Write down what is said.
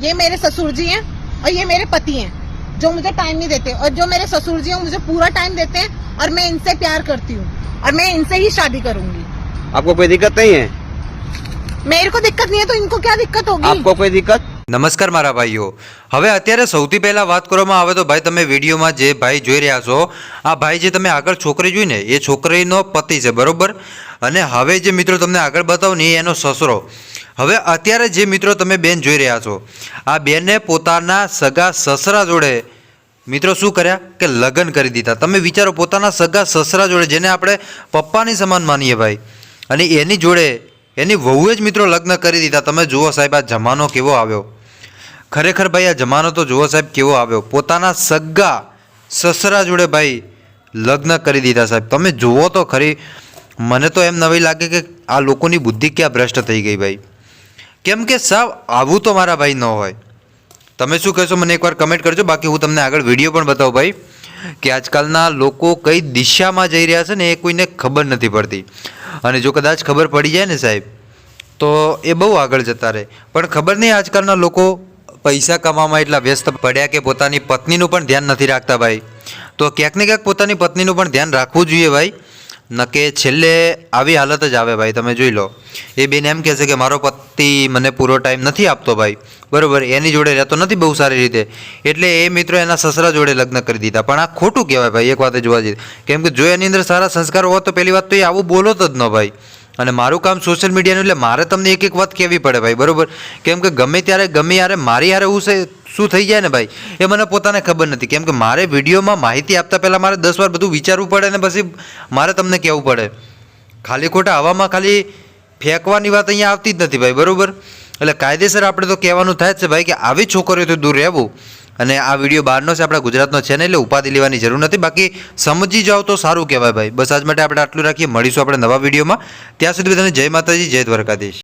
ये मेरे ससुर जी हैं और ये मेरे पति हैं जो मुझे टाइम नहीं देते और जो मेरे ससुर जी हैं मुझे पूरा टाइम देते हैं और मैं इनसे प्यार करती हूँ और मैं इनसे ही शादी करूंगी आपको कोई दिक्कत नहीं है मेरे को दिक्कत नहीं है तो इनको क्या दिक्कत होगी आपको कोई दिक्कत નમસ્કાર મારા ભાઈઓ હવે અત્યારે સૌથી પહેલાં વાત કરવામાં આવે તો ભાઈ તમે વિડીયોમાં જે ભાઈ જોઈ રહ્યા છો આ ભાઈ જે તમે આગળ છોકરી જોઈ ને એ છોકરીનો પતિ છે બરોબર અને હવે જે મિત્રો તમને આગળ બતાવું ને એ એનો સસરો હવે અત્યારે જે મિત્રો તમે બેન જોઈ રહ્યા છો, આ બેને પોતાના સગા સસરા જોડે મિત્રો શું કર્યા? કે લગ્ન કરી દીધા. તમે વિચારો, પોતાના સગા સસરા જોડે, જેને આપણે પપ્પાની સમાન માનીએ ભાઈ, અને એની જોડે, એની વહુએ જ મિત્રો લગ્ન કરી દીધા. તમે જુઓ સાહેબ, આ જમાનો કેવો આવ્યો. ખરેખર ભાઈ, આ જમાનો તો જુઓ સાહેબ કેવો આવ્યો. પોતાના સગા સસરા જોડે ભાઈ લગ્ન કરી દીધા સાહેબ. તમે જુઓ તો ખરી, મને તો એમ નવી લાગે કે આ લોકોની બુદ્ધિ ક્યાં ભ્રષ્ટ થઈ ગઈ ભાઈ. કેમ કે સાવ આવું તો મારા ભાઈ ન હોય. તમે શું કહેશો? મને એકવાર કમેન્ટ કરજો. બાકી હું તમને આગળ વીડિયો પણ બતાવું ભાઈ, કે આજકાલના લોકો કઈ દિશામાં જઈ રહ્યા છે ને એ કોઈને ખબર નથી પડતી. અને જો કદાચ ખબર પડી જાય ને સાહેબ, તો એ બહુ આગળ જતા રહે. પણ ખબર નહીં આજકાલના લોકો પૈસા કમાવામાં એટલા વ્યસ્ત પડ્યા કે પોતાની પત્નીનું પણ ધ્યાન નથી રાખતા ભાઈ. તો ક્યાંક ને ક્યાંક પોતાની પત્નીનું પણ ધ્યાન રાખવું જોઈએ ભાઈ. નકે છેલ્લે આવી હાલત જ આવે ભાઈ, તમે જોઈ લો. એ બેન એમ કહેશે કે મારો પતિ મને પૂરો ટાઈમ નથી આપતો ભાઈ. બરાબર, એની જોડે રહેતો નથી બહુ સારી રીતે. એટલે એ મિત્રો એના સસરા જોડે લગ્ન કરી દીધા. પણ આ ખોટું કહેવાય ભાઈ, એક વાતે જોવા જઈએ. કેમ કે જો એની અંદર સારા સંસ્કાર હોત તો પહેલી વાત તો એ આવું બોલો જ ન ભાઈ. અને મારું કામ સોશિયલ મીડિયાનું, એટલે મારે તમને એક એક વાત કહેવી પડે ભાઈ, બરાબર? કેમ કે ગમે ત્યારે ગમે યારે મારી યારે હું શું થઈ જાય ને ભાઈ? એ મને પોતાને ખબર નથી. કેમ કે મારે વિડીયોમાં માહિતી આપતા પહેલાં મારે દસ વાર બધું વિચારવું પડે ને પછી મારે તમને કહેવું પડે. ખાલી ખોટા હવામાં ખાલી ફેંકવાની વાત અહીંયા આવતી જ નથી ભાઈ, બરોબર? એટલે કાયદેસર આપણે તો કહેવાનું થાય જ છે ભાઈ કે આવી છોકરીઓથી દૂર રહેવું અને આ વીડિયો બહારનો છે, આપણા ગુજરાતનો છે ને, એટલે ઉપાધિ લેવાની જરૂર નથી. બાકી સમજી જાઓ તો સારું કહેવાય ભાઈ. બસ આજ માટે આપણે આટલું રાખીએ. મળીશું આપણે નવા વિડીયોમાં. ત્યાં સુધી બધાને જય માતાજી, જય દ્વારકાધીશ.